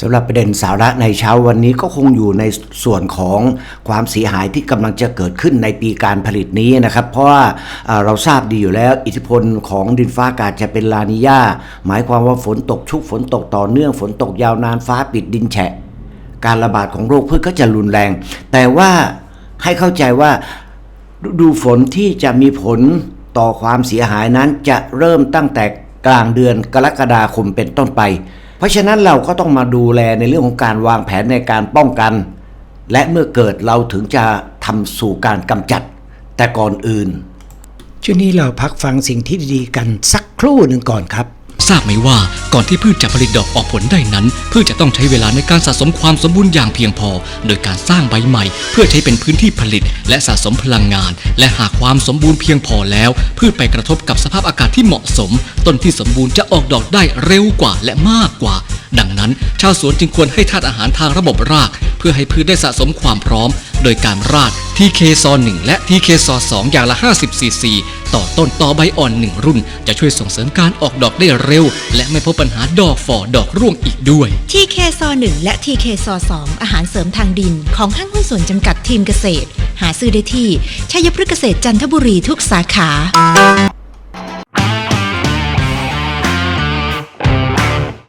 สำหรับประเด็นสาระในเช้าวันนี้ก็คงอยู่ในส่วนของความเสียหายที่กำลังจะเกิดขึ้นในปีการผลิตนี้นะครับ เพราะว่าเราทราบดีอยู่แล้วอิทธิพลของดินฟ้าอากาศจะเป็นลานิญาหมายความว่าฝนตกชุกฝนตกต่อเนื่องฝนตกยาวนานฟ้าปิดดินแฉะ การระบาดของโรคพืชก็จะรุนแรง แต่ว่าให้เข้าใจว่าดูฝนที่จะมีผลต่อความเสียหายนั้นจะเริ่มตั้งแต่กลางเดือนกรกฎาคมเป็นต้นไป เพราะฉะนั้นเราก็ต้องมาดูแลในเรื่องของการวางแผนในการป้องกัน และเมื่อเกิดเราถึงจะทำสู่การกำจัด แต่ก่อนอื่นช่วงนี้เราพักฟังสิ่งที่ดีๆกันสักครู่หนึ่งก่อนครับ ทราบไหมว่าก่อนที่พืชจะผลิตดอกออกผลได้นั้น พืชจะต้องใช้เวลาในการสะสมความสมบูรณ์อย่างเพียงพอ โดยการสร้างใบใหม่ เพื่อใช้เป็นพื้นที่ผลิต และสะสมพลังงาน และหากความสมบูรณ์เพียงพอแล้ว พืชไปกระทบกับสภาพอากาศที่เหมาะสม ต้นที่สมบูรณ์จะออกดอกได้เร็วกว่าและมากกว่า ดังนั้น ชาวสวนจึงควรให้ธาตุอาหารทางระบบราก เพื่อให้พืชได้สะสมความพร้อม โดยการราก TK ซอ1และ TK ซอ2อย่างละ 50ซีซีต่อต้นต่อใบอ่อน 1 รุ่น จะช่วยส่งเสริมการออกดอกได้เร็ว และไม่พบปัญหาดอกฝ่อดอกร่วงอีกด้วย TK ซอ1และ TK ซอ2อาหารเสริมทางดิน ของห้างหุ้นส่วนจำกัดทีมเกษตร หาซื้อได้ที่ชัยพฤกษเกษตรจันทบุรีทุกสาขา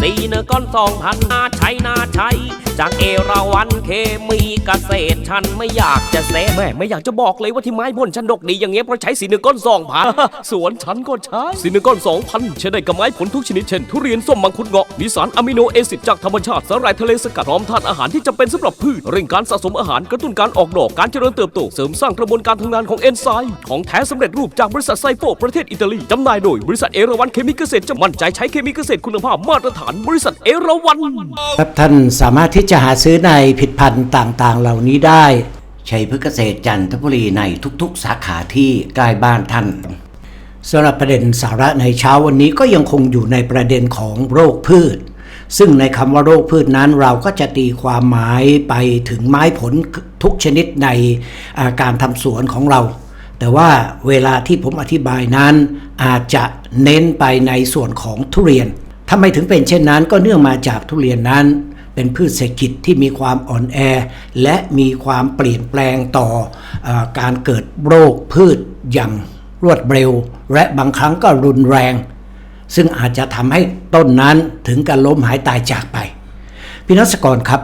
สีเนื้อก้อนสองพันนาใช้นาใช้จากเอราวันเคมีเกษตรฉันไม่อยากจะเซแม่ไม่อยากจะบอกเลยว่าที่ไม้พ่นฉันดกดีอย่างเงี้ยเพราะใช้สีเนื้อก้อนสองพันสวนฉันก็ใช้สีเนื้อก้อนสองพันใช้ได้กับไม้ผลทุกชนิดเช่นทุเรียนส้มมังคุดเงาะมีสารอะมิโนแอซิดจากธรรมชาติสาหร่ายทะเลสกัดพร้อมธาตุอาหารที่จำเป็นสำหรับพืชเร่งการสะสมอาหารกระตุ้นการออกดอกการเจริญเติบโตเสริมสร้างกระบวนการทำงานของเอนไซม์ของแท้สำเร็จรูปจากบริษัทไซโปประเทศอิตาลีจำหน่ายโดยบริษัทเอราวันเคมีเกษตรจะมั่นใจใช้เคมีเกษตรคุณภาพมาตรฐานบริษัทเอราวันครับท่านสามารถที่จะหาซื้อในผลิตภัณฑ์ต่างๆ เหล่านี้ได้ ชัยพฤกษเกษตรจันทบุรีในทุกๆ สาขาที่ใกล้บ้านท่านสำหรับประเด็นสาระในเช้าวันนี้ก็ยังคงอยู่ในประเด็นของโรคพืช ซึ่งในคำว่าโรคพืชนั้นเราก็จะตีความหมายไปถึงไม้ผลทุกชนิดในาการทำสวนของเรา แต่ว่าเวลาที่ผมอธิบายนั้นอาจจะเน้นไปในส่วนของทุเรียน ทำไมถึงเป็นเช่นนั้นก็เนื่องมาจากทุเรียนนั้น เป็นพืชเศรษฐกิจที่มีความอ่อนแอ และมีความเปลี่ยนแปลงต่ออการเกิดโรคพืชอย่างรวดเร็ว และบางครั้งก็รุนแรง ซึ่งอาจจะทำให้ต้นนั้นถึงกับล้มหายตายจากไป พี่นักสกรครับ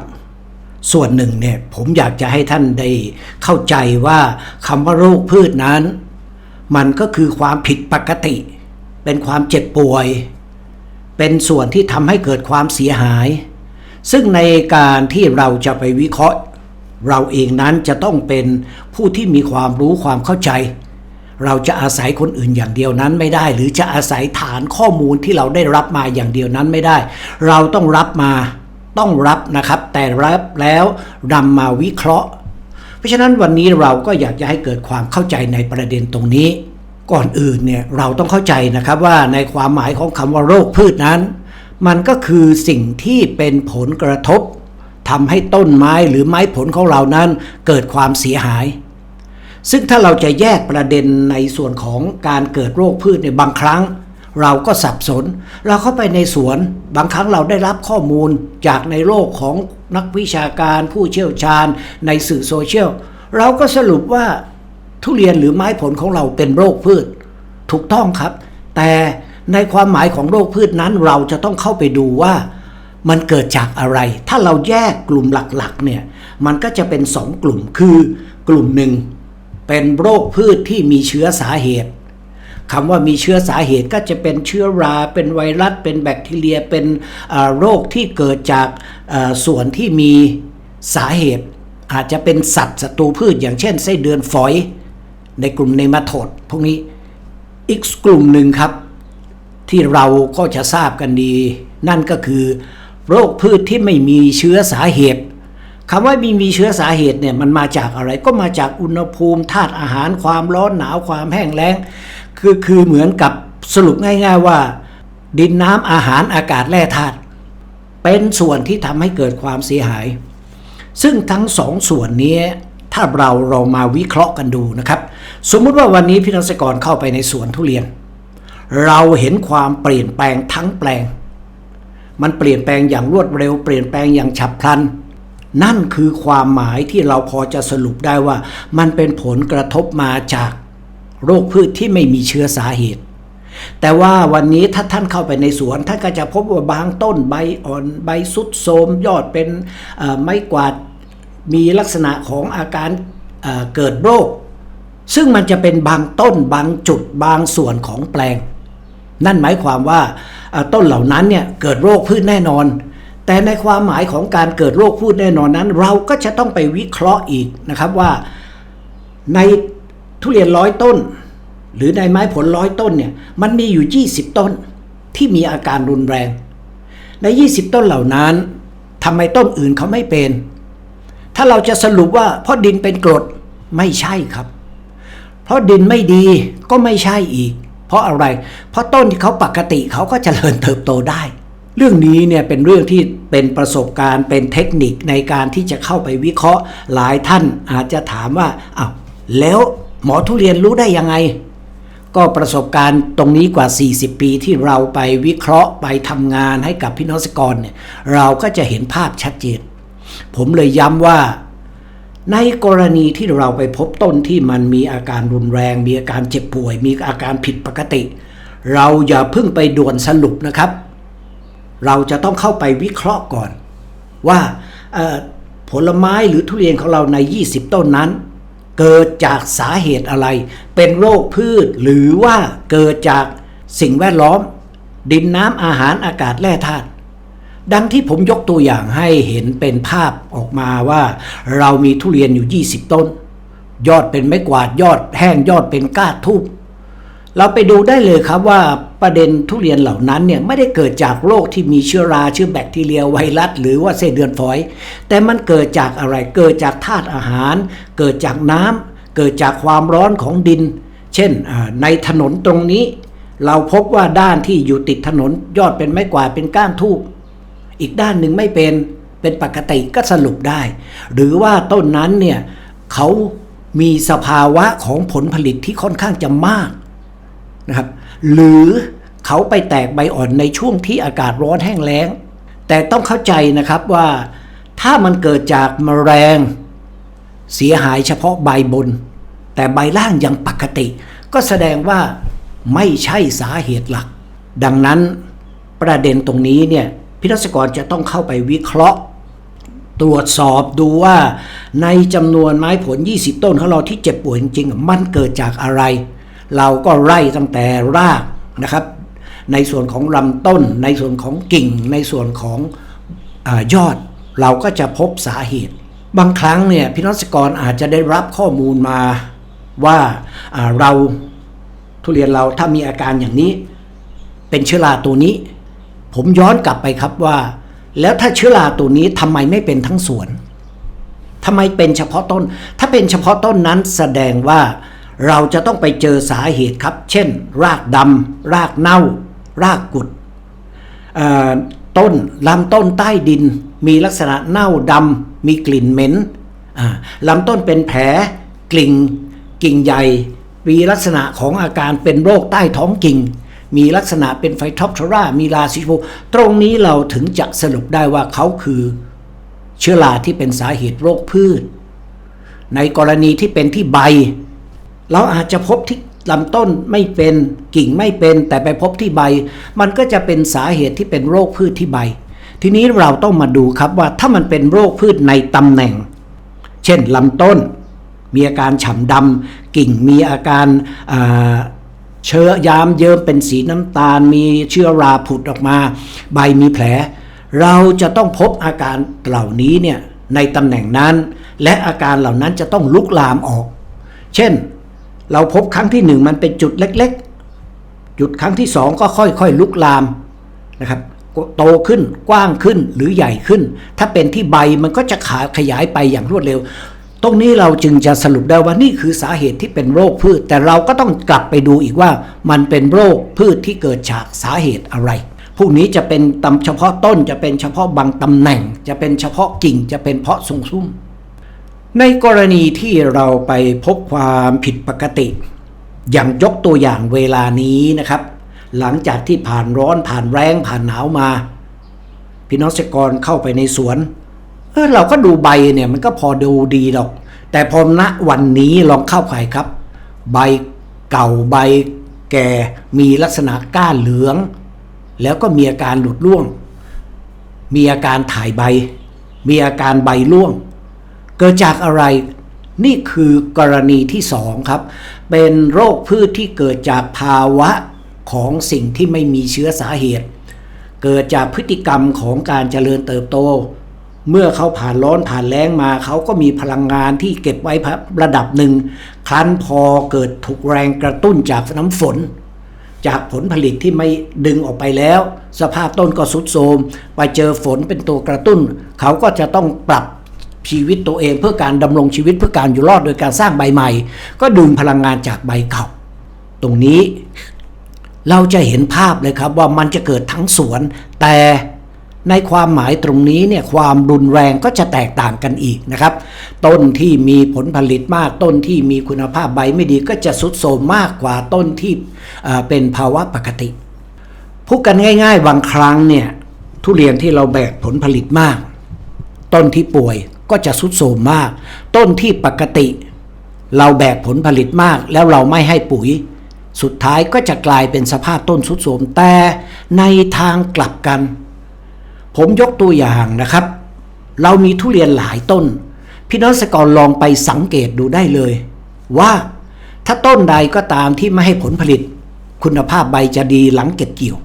ส่วนหนึ่งเนี่ยผมอยากจะให้ท่านได้เข้าใจว่าคำว่าโรคพืชนั้น มันก็คือความผิดปกติ เป็นความเจ็บป่วย เป็นส่วนที่ทำให้เกิดความเสียหาย ซึ่งในการที่เราจะไปวิเคราะห์ เราเองนั้นจะต้องเป็นผู้ที่มีความรู้ความเข้าใจ เราจะอาศัยคนอื่นอย่างเดียวนั้นไม่ได้ หรือจะอาศัยฐานข้อมูลที่เราได้รับมาอย่างเดียวนั้นไม่ได้ เราต้องรับมาต้องรับนะครับ แต่รับแล้วนำมาวิเคราะห์ เพราะฉะนั้นวันนี้เราก็อยากจะให้เกิดความเข้าใจในประเด็นตรงนี้ ก่อนอื่นเนี่ยเราต้องเข้าใจนะครับว่าในความหมายของคำว่าโรคพืชนั้น มันก็คือสิ่งที่เป็นผลกระทบทำให้ต้นไม้หรือไม้ผลของเรานั้นเกิดความเสียหาย ซึ่งถ้าเราจะแยกประเด็นในส่วนของการเกิดโรคพืชในบางครั้ง เราก็สับสน เราเข้าไปในสวนบางครั้งเราได้รับข้อมูลจากในโลกของนักวิชาการผู้เชี่ยวชาญในสื่อโซเชียลเราก็สรุปว่า ทุเรียนหรือไม้ผลของเราเป็นโรคพืช ถูกต้องครับ แต่ในความหมายของโรคพืชนั้นเราจะต้องเข้าไปดูว่ามันเกิดจากอะไร ถ้าเราแยกกลุ่มหลักๆเนี่ย มันก็จะเป็นสองกลุ่ม คือกลุ่มหนึ่งเป็นโรคพืชที่มีเชื้อสาเหตุคำว่ามีเชื้อสาเหตุก็จะเป็นเชื้อรา เป็นไวรัส เป็นแบคทีเรีย เป็นโรคที่เกิดจากส่วนที่มีสาเหตุ อาจจะเป็นสัตว์ศัตรูพืชอย่างเช่นไส้เดือนฝอย ในกลุ่มเนมาโทดพวกนี้อีกกลุ่มหนึ่งครับ ที่เราก็จะทราบกันดี นั่นก็คือ โรคพืชที่ไม่มีเชื้อสาเหตุคำว่ามีมีเชื้อสาเหตุเนี่ยมันมาจากอะไรก็มาจากอุณหภูมิธาตุอาหารความร้อนหนาวความแห้งแล้ง คือคือเหมือนกับสรุปง่าย ๆว่า ดินน้ำอาหารอากาศแร่ธาตุเป็นส่วนที่ทำให้เกิดความเสียหาย ซึ่งทั้งสองส่วนนี้ถ้าเราเรามาวิเคราะห์กันดูนะครับ สมมุติว่าวันนี้พี่นักษกรเข้าไปในสวนทุเรียน เราเห็นความเปลี่ยนแปลงทั้งแปลง มันเปลี่ยนแปลงอย่างรวดเร็ว เปลี่ยนแปลงอย่างฉับพลัน นั่นคือความหมายที่เราพอจะสรุปได้ว่า มันเป็นผลกระทบมาจากโรคพืชที่ไม่มีเชื้อสาเหตุ แต่ว่าวันนี้ถ้าท่านเข้าไปในสวนท่านก็จะพบว่าบางต้นใบอ่อนใบสุดโทมยอดเป็นไม้กวาดมีลักษณะของอาการเกิดโรค ซึ่งมันจะเป็นบางต้นบางจุดบางส่วนของแปลง นั่นหมายความว่าต้นเหล่านั้นเนี่ยเกิดโรคพืชแน่นอน แต่ในความหมายของการเกิดโรคพืชแน่นอนนั้น เราก็จะต้องไปวิเคราะห์อีกนะครับว่า ในทุเรียนร้อยต้น หรือในไม้ผลร้อยต้นเนี่ยมันมีอยู่ 20 ต้นที่มีอาการรุนแรง ใน 20 ต้นเหล่านั้นทำไมต้นอื่นเขาไม่เป็น ถ้าเราจะสรุปว่าเพราะดินเป็นกรดไม่ใช่ครับ เพราะดินไม่ดีก็ไม่ใช่อีก เพราะอะไร เพราะต้นที่เขาปกติเขาก็เจริญเติบโตได้ เรื่องนี้เนี่ยเป็นเรื่องที่เป็นประสบการณ์เป็นเทคนิคในการที่จะเข้าไปวิเคราะห์ หลายท่านอาจจะถามว่าอ้าวแล้วหมอทุเรียนรู้ได้ยังไง ก็ประสบการณ์ตรงนี้กว่า 40 ปีที่เราไปวิเคราะห์ไปทำงานให้กับพี่น้องเกษตรกรเนี่ยเราก็จะเห็นภาพชัดเจนผมเลยย้ำว่า ในกรณีที่เราไปพบต้นที่มันมีอาการรุนแรง มีอาการเจ็บป่วย มีอาการผิดปกติ เราอย่าเพิ่งไปด่วนสรุปนะครับ เราจะต้องเข้าไปวิเคราะห์ก่อน ว่าผลไม้หรือทุเรียนของเราใน 20 ต้นนั้น เกิดจากสาเหตุอะไร เป็นโรคพืชหรือว่าเกิดจากสิ่งแวดล้อม ดินน้ำอาหารอากาศแร่ธาตุ ดังที่ผมยกตัวอย่างให้เห็นเป็นภาพออกมาว่า เรามีทุเรียนอยู่ 20 ต้น ยอดเป็นไม้กวาดยอดแห้งยอดเป็นก้าทูบเราไปดูได้เลยครับว่าประเด็นทุเรียนเหล่านั้นเนี่ยไม่ได้เกิดจากโรคที่มีเชื้อราเชื้อแบคทีเรียไวรัส หรือว่าเส้นเดือนฝอย แต่มันเกิดจากอะไรเกิดจากธาตุอาหาร เกิดจากน้ำเกิดจากความร้อนของดิน เช่นในถนนตรงนี้ เราพบว่าด้านที่อยู่ติดถนนยอดเป็นไม้กวาดเป็นก้านทูบ อีกด้านหนึ่งไม่เป็นเป็นปกติก็สรุปได้ หรือว่าต้นนั้นเนี่ยเขามีสภาวะของผลผลิตที่ค่อนข้างจะมากนะครับหรือเขาไปแตกใบอ่อนในช่วงที่อากาศร้อนแห้งแล้ง แต่ต้องเข้าใจนะครับว่าถ้ามันเกิดจากแมลงเสียหายเฉพาะใบบน แต่ใบล่างยังปกติ ก็แสดงว่าไม่ใช่สาเหตุหลัก ดังนั้นประเด็นตรงนี้เนี่ย พิทักษกรจะต้องเข้าไปวิเคราะห์ ตรวจสอบดูว่าในจำนวนไม้ผล 20 ต้นของเราที่เจ็บป่วยจริงๆมันเกิดจากอะไร เราก็ไล่ตั้งแต่รากนะครับ ในส่วนของลำต้น ในส่วนของกิ่ง ในส่วนของอยอด เราก็จะพบสาเหตุ บางครั้งเนี่ยพี่นักกรอาจจะได้รับข้อมูลมาว่าอ่าเราทุเรียนเราถ้ามีอาการอย่างนี้ เป็นเชื้อราตัวนี้ ผมย้อนกลับไปครับว่า แล้วถ้าเชื้อราตัวนี้ทำไมไม่เป็นทั้งสวนทำไมเป็นเฉพาะต้น ถ้าเป็นเฉพาะต้นนั้นแสดงว่าเราจะต้องไปเจอสาเหตุครับ เช่น รากดำรากเน่า รากกุดต้นลำต้นใต้ดิน มีลักษณะเน่าดำมีกลิ่นเหม็นลำต้นเป็นแผลกลิ่งกิ่งใหญ่ มีลักษณะของอาการเป็นโรคใต้ท้องกิ่ง มีลักษณะเป็นไฟท็อปทรา มีลาซิโฟตรงนี้เราถึงจะสรุปได้ว่าเขาคือเชื้อราที่เป็นสาเหตุโรคพืช ในกรณีที่เป็นที่ใบ เราอาจจะพบที่ลำต้นไม่เป็นกิ่งไม่เป็น แต่ไปพบที่ใบ มันก็จะเป็นสาเหตุที่เป็นโรคพืชที่ใบ ทีนี้เราต้องมาดูครับว่าถ้ามันเป็นโรคพืชในตำแหน่ง เช่นลำต้น มีอาการฉ่ำดำกิ่งมีอาการา เชื้อยามเยิ้มเป็นสีน้ำตาล มีเชื้อราผุดออกมา ใบมีแผล เราจะต้องพบอาการเหล่านี้เนี่ยในตำแหน่งนั้น และอาการเหล่านั้นจะต้องลุกลามออก เช่น เราพบครั้งที่หนึ่งมันเป็นจุดเล็กๆ จุดครั้งที่สองก็ค่อยๆลุกลามนะครับโตขึ้นกว้างขึ้นหรือใหญ่ขึ้น ถ้าเป็นที่ใบมันก็จะขาขยายไปอย่างรวดเร็ว ตรงนี้เราจึงจะสรุปได้ว่านี่คือสาเหตุที่เป็นโรคพืช แต่เราก็ต้องกลับไปดูอีกว่ามันเป็นโรคพืชที่เกิดจากสาเหตุอะไรพวกนี้จะเป็นตำเฉพาะต้นจะเป็นเฉพาะบางตำแหน่ง จะเป็นเฉพาะกิ่งจะเป็นเพาะทรงซุ้มในกรณีที่เราไปพบความผิดปกติ อย่างยกตัวอย่างเวลานี้นะครับ หลังจากที่ผ่านร้อนผ่านแรงผ่านหนาวมา พี่น้องเกษตรกรเข้าไปในสวน เออเราก็ดูใบเนี่ยมันก็พอดูดีหรอก แต่พอณวันนี้ลองเข้าไปครับ ใบเก่าใบแก่มีลักษณะก้านเหลือง แล้วก็มีอาการหลุดร่วง มีอาการถ่ายใบ มีอาการใบร่วง เกิดจากอะไรนี่คือกรณีที่สองครับ เป็นโรคพืชที่เกิดจากภาวะของสิ่งที่ไม่มีเชื้อสาเหตุ เกิดจากพฤติกรรมของการเจริญเติบโต เมื่อเขาผ่านร้อนผ่านแล้งมา เขาก็มีพลังงานที่เก็บไว้ระดับหนึ่ง ครั้นพอเกิดถูกแรงกระตุ้นจากน้ำฝน จากผลผลิตที่ไม่ดึงออกไปแล้ว สภาพต้นก็สุดโทรมไปเจอฝนเป็นตัวกระตุ้น เขาก็จะต้องปรับชีวิตตัวเองเพื่อการดำรงชีวิตเพื่อการอยู่รอดโดยการสร้างใบใหม่ ก็ดึงพลังงานจากใบเก่า ตรงนี้เราจะเห็นภาพเลยครับว่ามันจะเกิดทั้งสวนแต่ ในความหมายตรงนี้เนี่ยความรุนแรงก็จะแตกต่างกันอีกนะครับ ต้นที่มีผลผลิตมากต้นที่มีคุณภาพใบไม่ดีก็จะสุดโทมมากกว่าต้นที่เป็นภาวะปกติพูดกันง่าย ๆ บางครั้งเนี่ยทุเรียนที่เราแบกผลผลิตมาก ต้นที่ป่วยก็จะสุดโทมมาก ต้นที่ปกติ เราแบกผลผลิตมาก แล้วเราไม่ให้ปุ๋ย สุดท้ายก็จะกลายเป็นสภาพต้นสุดโทมแต่ในทางกลับกัน ผมยกตัวอย่างนะครับ เรามีทุเรียนหลายต้น พี่น้องเกรลองไปสังเกตดูได้เลย ว่าถ้าต้นใดก็ตามที่ไม่ให้ผลผลิต คุณภาพใบจะดีหลังเก็บเกี่ยว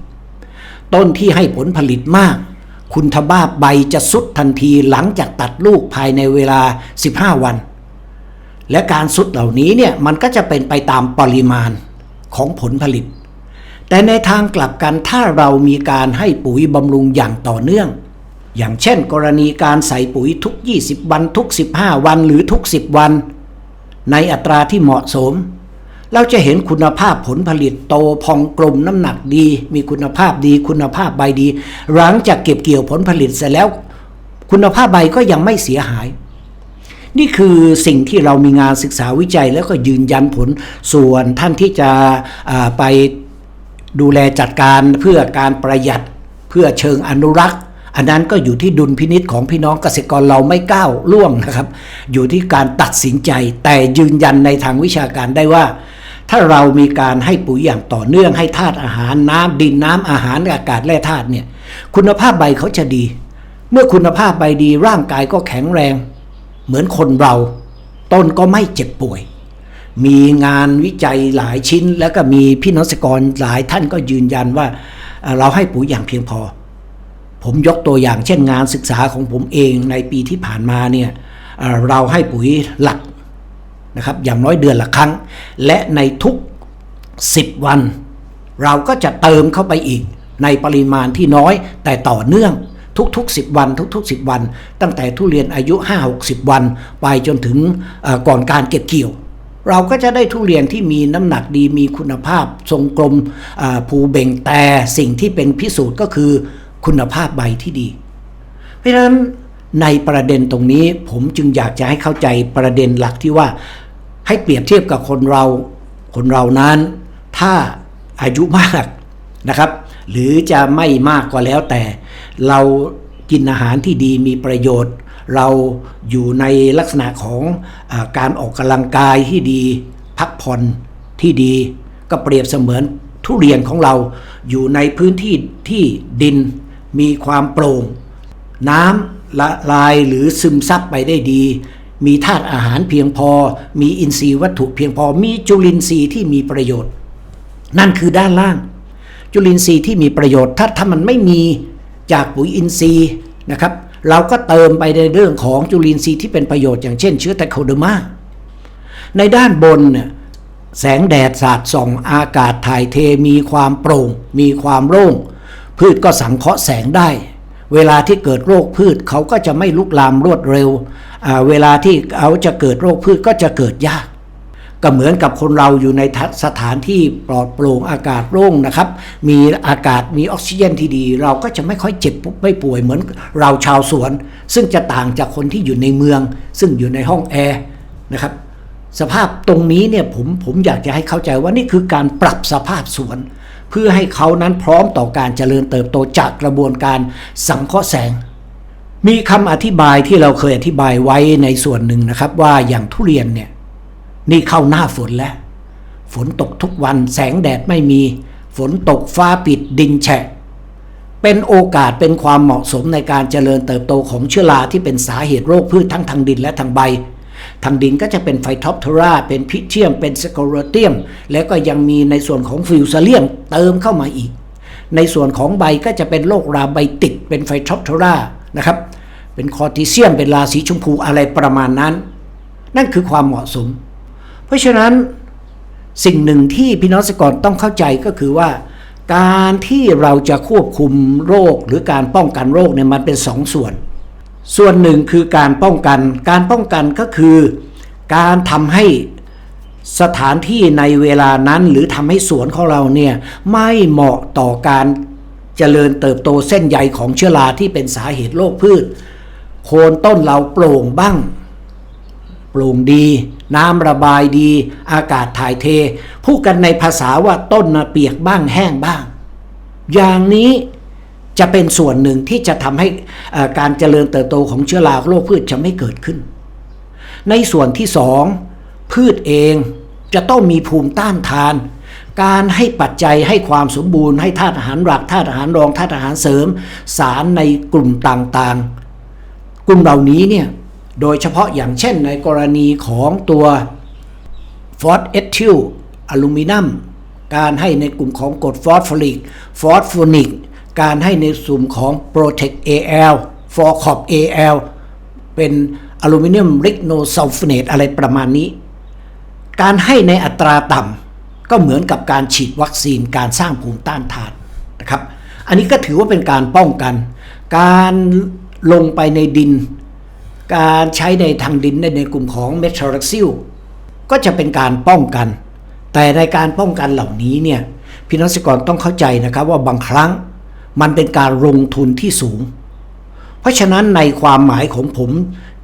ต้นที่ให้ผลผลิตมาก คุณภาใบจะสุดทันทีหลังจากตัดลูกภายในเวลา 15 วัน และการสุดเหล่านี้เนี่ยมันก็จะเป็นไปตามปริมาณของผลผลิต แต่ในทางกลับกันถ้าเรามีการให้ปุ๋ยบำรุงอย่างต่อเนื่อง อย่างเช่น กรณีการใส่ปุ๋ยทุก 20 วันทุก 15 วันหรือทุก 10 วัน ในอัตราที่เหมาะสม เราจะเห็นคุณภาพผลผลิตโตพองกลมน้ำหนักดี มีคุณภาพดีคุณภาพใบดี หลังจากเก็บเกี่ยวผลผลิตเสร็จแล้ว คุณภาพใบก็ยังไม่เสียหายนี่คือสิ่งที่เรามีงานศึกษาวิจัยแล้วก็ยืนยันผลส่วนท่านที่จะไป ดูแลจัดการเพื่อการประหยัดเพื่อเชิงอนุรักษ์ อันนั้นก็อยู่ที่ดุลพินิษของพี่น้องเกษตรกรเราไม่ก้าวล่วงนะครับ อยู่ที่การตัดสินใจ แต่ยืนยันในทางวิชาการได้ว่า ถ้าเรามีการให้ปุ๋ยอย่างต่อเนื่องให้ธาตุอาหารน้ำดินน้ำอาหารอากาศแร่ธาตุเนี่ยคุณภาพใบเขาจะดี เมื่อคุณภาพใบดีร่างกายก็แข็งแรง เหมือนคนเราต้นก็ไม่เจ็บป่วย มีงานวิจัยหลายชิ้น แล้วก็มีพี่น้องเกษตกรหลายท่านก็ยืนยันว่าเราให้ปุ๋ยอย่างเพียงพอ ผมยกตัวอย่างเช่นงานศึกษาของผมเองในปีที่ผ่านมาเนี่ยเราให้ปุ๋ยหลักนะครับอย่างน้อยเดือนละครั้ง และในทุก 10 วัน เราก็จะเติมเข้าไปอีกในปริมาณที่น้อยแต่ต่อเนื่องทุกๆ 10 วัน ทุกๆ 10 วัน ตั้งแต่ทุเรียนอายุ 5-60 วัน ไปจนถึงก่อนการเก็บเกี่ยว เราก็จะได้ทุเรียนที่มีน้ำหนักดีมีคุณภาพทรงกลมภูเบ่งแต่สิ่งที่เป็นพิสูจน์ก็คือคุณภาพใบที่ดี เพราะฉะนั้นในประเด็นตรงนี้ผมจึงอยากจะให้เข้าใจประเด็นหลักที่ว่าให้เปรียบเทียบกับคนเราคนเรานั้น ถ้าอายุมากนะครับ หรือจะไม่มากก็แล้วแต่ เรากินอาหารที่ดีมีประโยชน์ เราอยู่ในลักษณะของอการออกกำลังกายที่ดี พักผ่อนที่ดี ก็เปรียบเสมือนทุเรียนของเราอยู่ในพื้นที่ที่ดินมีความโปร่ง น้ำละลายหรือซึมซับไปได้ดี มีธาตุอาหารเพียงพอ มีอินทรีย์วัตถุเพียงพอ มีจุลินทรีย์ที่มีประโยชน์ นั่นคือด้านล่าง จุลินทรีย์ที่มีประโยชน์ ถ้าถ้ามันไม่มีจากปุ๋ยอินทรีย์นะครับ เราก็เติมไปในเรื่องของจุลินทรีย์ที่เป็นประโยชน์อย่างเช่นเชื้อไทโคเดอร์มาในด้านบนเนี่ยแสงแดดสาดส่องอากาศถ่ายเทมีความโปร่ง มีความโล่ง พืชก็สังเคราะห์แสงได้ เวลาที่เกิดโรคพืชเขาก็จะไม่ลุกลามรวดเร็ว เวลาที่เขาจะเกิดโรคพืชก็จะเกิดยาก ก็เหมือนกับคนเราอยู่ในสถานที่ปลอดโปร่งอากาศโล่งนะครับ มีอากาศมีออกซิเจนที่ดี เราก็จะไม่ค่อยเจ็บไม่ป่วยเหมือนเราชาวสวน ซึ่งจะต่างจากคนที่อยู่ในเมือง ซึ่งอยู่ในห้องแอร์นะครับสภาพตรงนี้เนี่ยผมผมอยากจะให้เข้าใจว่านี่คือการปรับสภาพสวน เพื่อให้เขานั้นพร้อมต่อการเจริญเติบโตจากกระบวนการสังเคราะห์แสง มีคำอธิบายที่เราเคยอธิบายไว้ในส่วนหนึ่งนะครับ ว่าอย่างทุเรียนเนี่ย นี่เข้าหน้าฝนแล้ว ฝนตกทุกวันแสงแดดไม่มี ฝนตกฟ้าปิดดินแฉะ เป็นโอกาสเป็นความเหมาะสมในการเจริญเติบโตของเชื้อราที่เป็นสาเหตุโรคพืชทั้งทางดินและทางใบ ทางดินก็จะเป็นไฟท็อปเทรา เป็นพิเทียม เป็นสโกโรเตียม แล้วก็ยังมีในส่วนของฟิวซาเลียมเติมเข้ามาอีก ในส่วนของใบก็จะเป็นโรคราใบติด เป็นไฟท็อปเทรานะครับ เป็นคอร์ติเซียม เป็นราสีชมพูอะไรประมาณนั้น นั่นคือความเหมาะสม ราะฉะนั้นสิ่งหนึ่งที่พี่น้องเกตรกรต้องเข้าใจก็คือว่า การที่เราจะควบคุมโรคหรือการป้องกันโรคเนี่ยมันเป็นสองส่วน ส่วนหนึ่งคือการป้องกัน การป้องกันก็คือการทำให้สถานที่ในเวลานั้นหรือทำให้สวนของเราเนี่ยไม่เหมาะต่อการเจริญเติบโตเส้นใยของเชื้อราที่เป็นสาเหตุโรคพืช โคนต้นเราโปร่งบ้าง โปร่งดี น้ำระบายดี อากาศถ่ายเท พูดกันในภาษาว่าต้นนะเปียกบ้างแห้งบ้าง อย่างนี้จะเป็นส่วนหนึ่งที่จะทำให้การเจริญเติบโตของเชื้อราโรคพืชจะไม่เกิดขึ้น ในส่วนที่สองพืชเองจะต้องมีภูมิต้านทาน การให้ปัจจัยให้ความสมบูรณ์ให้ธาตุอาหารหลักธาตุอาหารรองธาตุอาหารเสริม สารในกลุ่มต่างๆ กลุ่มเหล่านี้เนี่ย โดยเฉพาะอย่างเช่นในกรณีของตัว ฟอสเอทิลอลูมิเนียมการให้ในกลุ่มของกรดฟอสฟอริก ฟอสโฟนิก การให้ในสุ่มของ Protect AL f o r c o p AL เป็นอลูมิเนียมริกโนซัลฟเนตอะไรประมาณนี้ การให้ในอัตราต่ำก็เหมือนกับการฉีดวัคซีนการสร้างภูมิต้านทานนะครับ อันนี้ก็ถือว่าเป็นการป้องกัน การลงไปในดิน การใช้ในทางดินในในกลุ่มของเมทรักซิลก็จะเป็นการป้องกัน แต่ในการป้องกันเหล่านี้เนี่ยพี่น้องเกษตรกรต้องเข้าใจนะครับว่าบางครั้งมันเป็นการลงทุนที่สูง เพราะฉะนั้นในความหมายของผม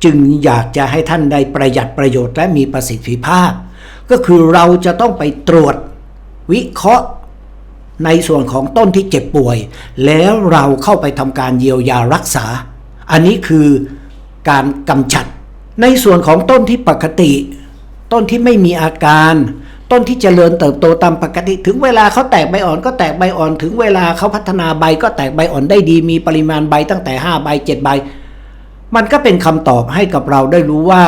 จึงอยากจะให้ท่านได้ประหยัดประโยชน์และมีประสิทธิภาพ ก็คือเราจะต้องไปตรวจวิเคราะห์ในส่วนของต้นที่เจ็บป่วย แล้วเราเข้าไปทำการเยียวยารักษา อันนี้คือ การกำจัด ในส่วนของต้นที่ปกติ ต้นที่ไม่มีอาการ ต้นที่เจริญเติบโตตามปกติ ถึงเวลาเขาแตกใบอ่อนก็แตกใบอ่อน ถึงเวลาเขาพัฒนาใบก็แตกใบอ่อนได้ดี มีปริมาณใบตั้งแต่ 5 ใบ 7 ใบ มันก็เป็นคำตอบให้กับเราได้รู้ว่า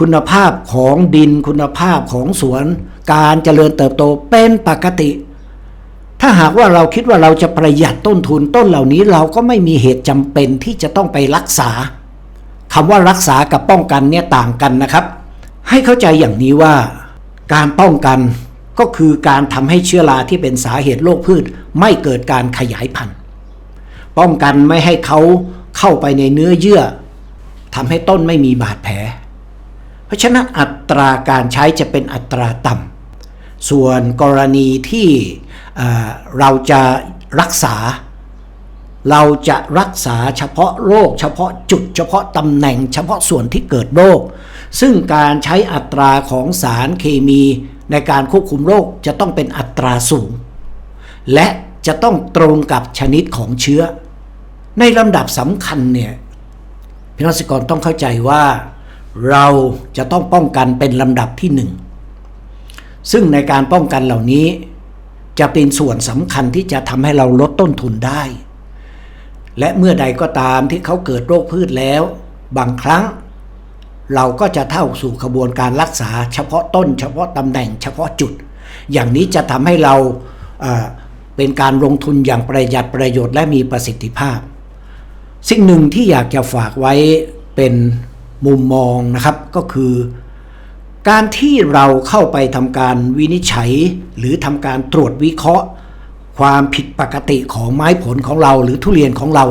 คุณภาพของดินคุณภาพของสวน การเจริญเติบโตเป็นปกติถ้าหากว่าเราคิดว่าเราจะประหยัดต้นทุนต้นเหล่านี้เราก็ไม่มีเหตุจำเป็นที่จะต้องไปรักษา คำว่ารักษากับป้องกันเนี่ยต่างกันนะครับ ให้เข้าใจอย่างนี้ว่า การป้องกันก็คือการทำให้เชื้อราที่เป็นสาเหตุโรคพืช ไม่เกิดการขยายพันธุ์ ป้องกันไม่ให้เขาเข้าไปในเนื้อเยื่อทำให้ต้นไม่มีบาดแผล เพราะฉะนั้นอัตราการใช้จะเป็นอัตราต่ำส่วนกรณีที่เอ่อเราจะรักษา เราจะรักษาเฉพาะโรค เฉพาะจุดเฉพาะตำแหน่ง เฉพาะส่วนที่เกิดโรค ซึ่งการใช้อัตราของสารเคมีในการควบคุมโรคจะต้องเป็นอัตราสูง และจะต้องตรงกับชนิดของเชื้อ ในลำดับสำคัญเนี่ยพี่น้องเกษตรกรต้องเข้าใจว่า เราจะต้องป้องกันเป็นลำดับที่หนึ่งซึ่งในการป้องกันเหล่านี้ จะเป็นส่วนสำคัญที่จะทำให้เราลดต้นทุนได้ และเมื่อใดก็ตามที่เขาเกิดโรคพืชแล้ว บางครั้ง เราก็จะเท่าสู่ขบวนการรักษาเฉพาะต้น เฉพาะตำแหน่งเฉพาะจุด อย่างนี้จะทำให้เราเอ่อเป็นการลงทุนอย่างประหยัดประโยชน์และมีประสิทธิภาพ สิ่งหนึ่งที่อยากจะฝากไว้เป็นมุมมองนะครับก็คือ การที่เราเข้าไปทำการวินิจฉัย หรือทำการตรวจวิเคราะห์ ความผิดปกติของไม้ผลของเราหรือทุเรียนของเรา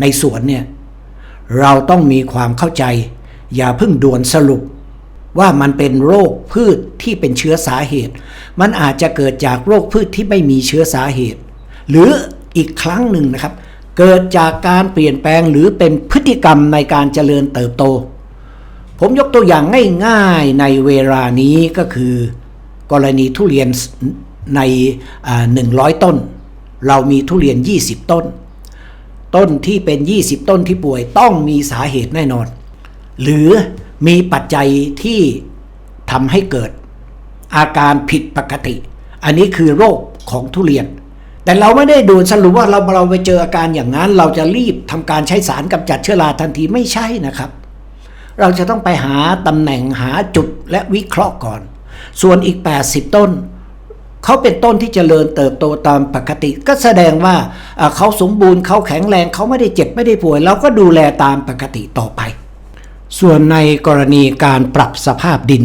ในสวนเนี่ยเราต้องมีความเข้าใจ อย่าเพิ่งด่วนสรุป ว่ามันเป็นโรคพืชที่เป็นเชื้อสาเหตุ มันอาจจะเกิดจากโรคพืชที่ไม่มีเชื้อสาเหตุ หรืออีกครั้งหนึ่งนะครับ เกิดจากการเปลี่ยนแปลงหรือเป็นพฤติกรรมในการเจริญเติบโต ผมยกตัวอย่างง่ายๆในเวลานี้ก็คือ กรณีทุเรียน ในหนึ่งร้อยต้น เรามีทุเรียน 20 ต้น ต้นที่เป็น 20 ต้นที่ป่วยต้องมีสาเหตุแน่นอน หรือมีปัจจัยที่ทำให้เกิดอาการผิดปกติ อันนี้คือโรคของทุเรียน แต่เราไม่ได้ดูสรุปว่าเราเราไปเจออาการอย่างนั้น เราจะรีบทำการใช้สารกำจัดเชื้อราทันทีไม่ใช่นะครับ เราจะต้องไปหาตำแหน่งหาจุดและวิเคราะห์ก่อน ส่วนอีก 80 ต้น เขาเป็นต้นที่จเจริญเติบโตตามปกติ ก็แสดงว่าเอ่อเขาสมบูรณ์เขาแข็งแรงเขาไม่ได้เจ็บไม่ได้ป่วยเราก็ดูแลตามปกติต่อไป ส่วนในกรณีการปรับสภาพดิน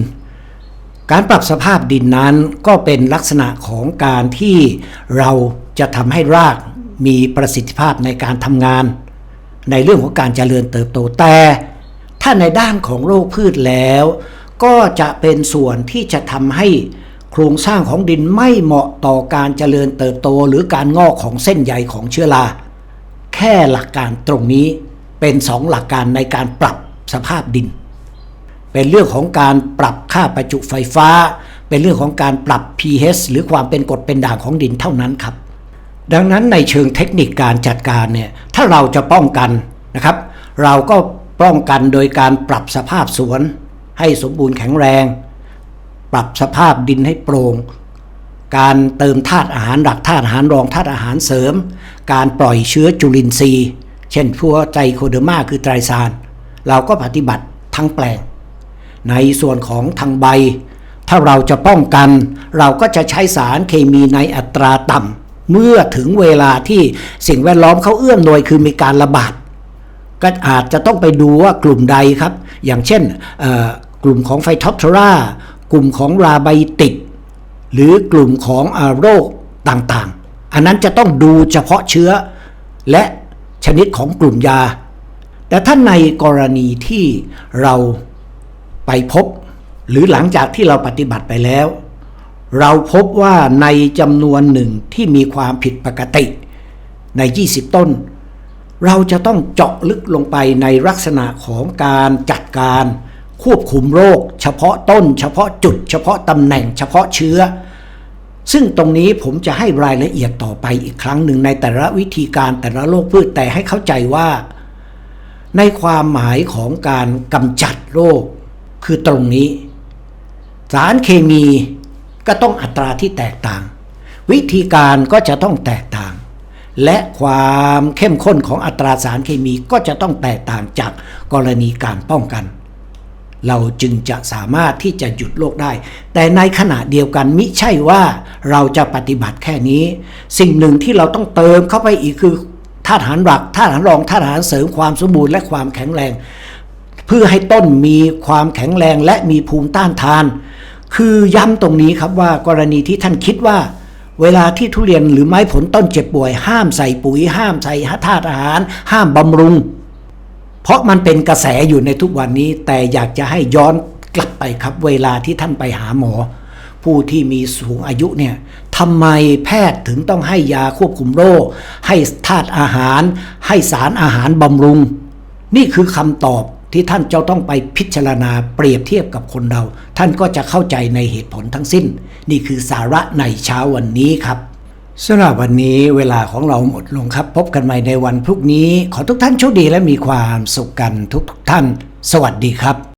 การปรับสภาพดินนั้นก็เป็นลักษณะของการที่เราจะทำให้รากมีประสิทธิภาพในการทำงาน ในเรื่องของการเจริญเติบโตแต่ถ้าในด้านของโรคพืชแล้ว ก็จะเป็นส่วนที่จะทำให้ โครงสร้างของดินไม่เหมาะต่อการเจริญเติบโตหรือการงอกของเส้นใยของเชื้อรา แค่หลักการตรงนี้เป็นสองหลักการในการปรับสภาพดิน เป็นเรื่องของการปรับค่าประจุไฟฟ้า เป็นเรื่องของการปรับ pH หรือความเป็นกรดเป็นด่างของดินเท่านั้นครับ ดังนั้นในเชิงเทคนิคการจัดการเนี่ยถ้าเราจะป้องกันนะครับ เราก็ป้องกันโดยการปรับสภาพสวน ให้สมบูรณ์แข็งแรง ปรับสภาพดินให้โปร่งการเติมธาตุอาหารหลักธาตุอาหารรองธาตุอาหารเสริม การปล่อยเชื้อจุลินทรีย์ เช่นพวกไตรโคเดอร์มาคือไตรซานเราก็ปฏิบัติทั้งแปลง ในส่วนของทางใบ ถ้าเราจะป้องกัน เราก็จะใช้สารเคมีในอัตราต่ำเมื่อถึงเวลาที่สิ่งแวดล้อมเขาเอื้อมหน่วยคือมีการระบาดก็อาจจะต้องไปดูว่ากลุ่มใดครับ อย่างเช่นกลุ่มของไฟท็อปทรา กลุ่มของราไบติดหรือกลุ่มของอโรคต่างๆ อันนั้นจะต้องดูเฉพาะเชื้อ และชนิดของกลุ่มยา แต่ถ้าในกรณีที่เราไปพบ หรือหลังจากที่เราปฏิบัติไปแล้ว เราพบว่าในจำนวนหนึ่งที่มีความผิดปกติ ใน 20 ต้น เราจะต้องเจาะลึกลงไปในลักษณะของการจัดการ ควบคุมโรค เฉพาะต้น เฉพาะจุด เฉพาะตำแหน่ง เฉพาะเชื้อ ซึ่งตรงนี้ผมจะให้รายละเอียดต่อไปอีกครั้งหนึ่งในแต่ละวิธีการแต่ละโรคพืชแต่ให้เข้าใจว่า ในความหมายของการกำจัดโรคคือตรงนี้ สารเคมีก็ต้องอัตราที่แตกต่าง วิธีการก็จะต้องแตกต่าง และความเข้มข้นของอัตราสารเคมีก็จะต้องแตกต่างจากกรณีการป้องกัน เราจึงจะสามารถที่จะหยุดโรคได้ แต่ในขณะเดียวกันมิใช่ว่าเราจะปฏิบัติแค่นี้ สิ่งหนึ่งที่เราต้องเติมเข้าไปอีกคือธาตุอาหารหลักธาตุอาหารรองธาตุอาหารเสริมความสมบูรณ์และความแข็งแรง เพื่อให้ต้นมีความแข็งแรงและมีภูมิต้านทาน คือย้ำตรงนี้ครับว่ากรณีที่ท่านคิดว่าเวลาที่ทุเรียนหรือไม้ผลต้นเจ็บป่วย ห้ามใส่ปุ๋ย ห้ามใส่ธาตุอาหาร ห้ามบำรุง เพราะมันเป็นกระแสอยู่ในทุกวันนี้ แต่อยากจะให้ย้อนกลับไปครับเวลาที่ท่านไปหาหมอ ผู้ที่มีสูงอายุเนี่ยทำไมแพทย์ถึงต้องให้ยาควบคุมโรค ให้ธาตุอาหาร ให้สารอาหารบำรุง นี่คือคำตอบที่ท่านจะต้องไปพิจารณาเปรียบเทียบกับคนเรา ท่านก็จะเข้าใจในเหตุผลทั้งสิ้น นี่คือสาระในเช้าวันนี้ครับ สำหรับวันนี้เวลาของเราหมดลงครับ พบกันใหม่ในวันพรุ่งนี้ ขอทุกท่านโชคดีและมีความสุขกันทุกท่าน สวัสดีครับ